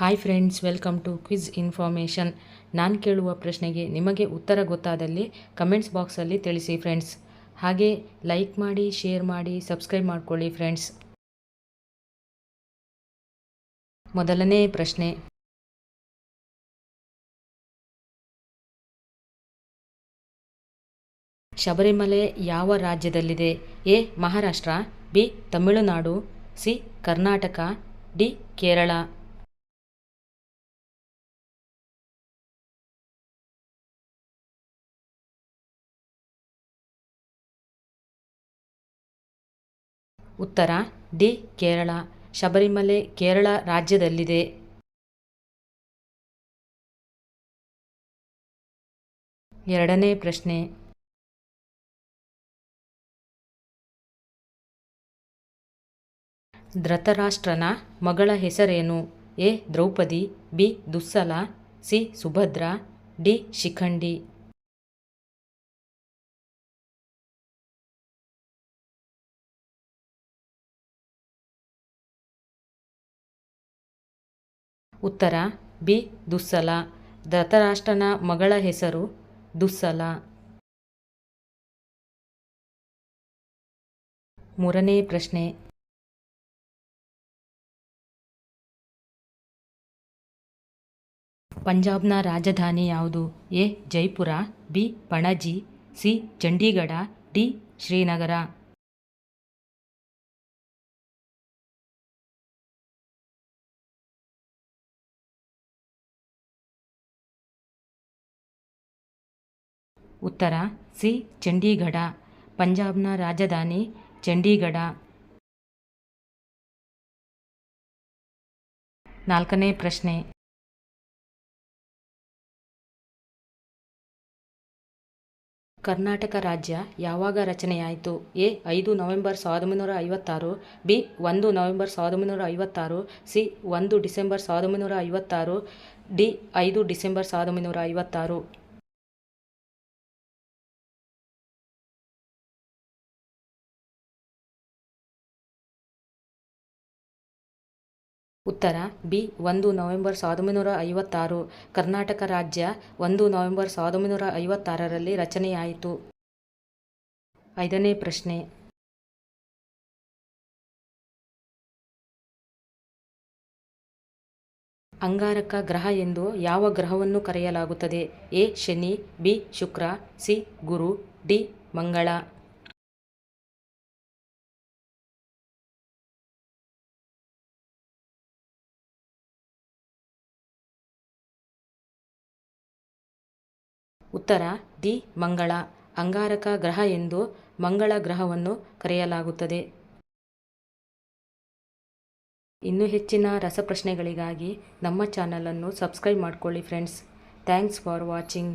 Hi friends welcome to quiz information ನಾನು ಕೇಳುವ ಪ್ರಶ್ನೆಗೆ ನಿಮಗೆ ಉತ್ತರ ಗೊತ್ತಾದಲ್ಲಿ ಕಮೆಂಟ್ಸ್ ಬಾಕ್ಸಲ್ಲಿ ತಿಳಿಸಿ ಫ್ರೆಂಡ್ಸ್ ಹಾಗೆ ಲೈಕ್ ಮಾಡಿ ಶೇರ್ ಮಾಡಿ ಸಬ್ಸ್ಕ್ರೈಬ್ ಮಾಡ್ಕೊಳ್ಳಿ ಫ್ರೆಂಡ್ಸ್ ಮೊದಲನೇ ಪ್ರಶ್ನೆ. ಶಬರಿಮಲೆ ಯಾವ ರಾಜ್ಯದಲ್ಲಿದೆ? A, Maharashtra, B, Tamil Nadu, C, Karnataka, D, Kerala. ಉತ್ತರ, ಡಿ, ಕೇರಳ, ಶಬರಿಮಲೆ, ಕೇರಳ ರಾಜ್ಯದಲ್ಲಿದೆ. ಎರಡನೇ ಪ್ರಶ್ನೆ. ಧೃತರಾಷ್ಟ್ರನ ಮಗಳ ಹೆಸರೇನು? A. Draupadi, B. Dussala, C. Subhadra, D. Shikhandi. ಉತ್ತರ, ಬಿ, ದುಸ್ಸಲ. ಧೃತರಾಷ್ಟ್ರನ ಮಗಳ ಹೆಸರು ದುಸ್ಸಲ. ಮೂರನೇ ಪ್ರಶ್ನೆ. ಪಂಜಾಬ್ನ ರಾಜಧಾನಿ ಯಾವುದು? A, Jaipur, B, Panaji, C, Chandigarh, D, Srinagar. ಉತ್ತರ, ಸಿ, ಚಂಡೀಗಢ, ಪಂಜಾಬ್ನ ರಾಜಧಾನಿ ಚಂಡೀಗಢ. ನಾಲ್ಕನೇ ಪ್ರಶ್ನೆ. ಕರ್ನಾಟಕ ರಾಜ್ಯ ಯಾವಾಗ ರಚನೆಯಾಯಿತು? ಎ, ಐದು ನವೆಂಬರ್ ಸಾವಿರದ ಒಂಬೈನೂರ ಐವತ್ತಾರು, ಬಿ, ಒಂದು ನವೆಂಬರ್ ಸಾವಿರದ ಒಂಬೈನೂರ ಐವತ್ತಾರು, ಸಿ, ಒಂದು ಡಿಸೆಂಬರ್ ಸಾವಿರದ ಒಂಬೈನೂರ ಐವತ್ತಾರು, ಡಿ, ಐದು ಡಿಸೆಂಬರ್ ಸಾವಿರದ ಒಂಬೈನೂರ ಐವತ್ತಾರು. ಉತ್ತರ, ಬಿ, ಒಂದು ನವೆಂಬರ್ ಸಾವಿರದ ಒಂಬೈನೂರ ಐವತ್ತಾರು, ಕರ್ನಾಟಕ ರಾಜ್ಯ ಒಂದು ನವೆಂಬರ್ ಸಾವಿರದ ಒಂಬೈನೂರ ಐವತ್ತಾರರಲ್ಲಿ ರಚನೆಯಾಯಿತು. ಐದನೇ ಪ್ರಶ್ನೆ. ಅಂಗಾರಕ ಗ್ರಹ ಎಂದು ಯಾವ ಗ್ರಹವನ್ನು ಕರೆಯಲಾಗುತ್ತದೆ? A, Shani, B, Shukra, C, Guru, D, Mangala. ಉತ್ತರ ದಿ ಮಂಗಳ, ಅಂಗಾರಕ ಗ್ರಹ ಎಂದು ಮಂಗಳ ಗ್ರಹವನ್ನು ಕರೆಯಲಾಗುತ್ತದೆ. ಇನ್ನು ಹೆಚ್ಚಿನ ರಸಪ್ರಶ್ನೆಗಳಿಗಾಗಿ ನಮ್ಮ ಚಾನಲನ್ನು ಸಬ್ಸ್ಕ್ರೈಬ್ ಮಾಡ್ಕೊಳ್ಳಿ ಫ್ರೆಂಡ್ಸ್. Thanks for watching.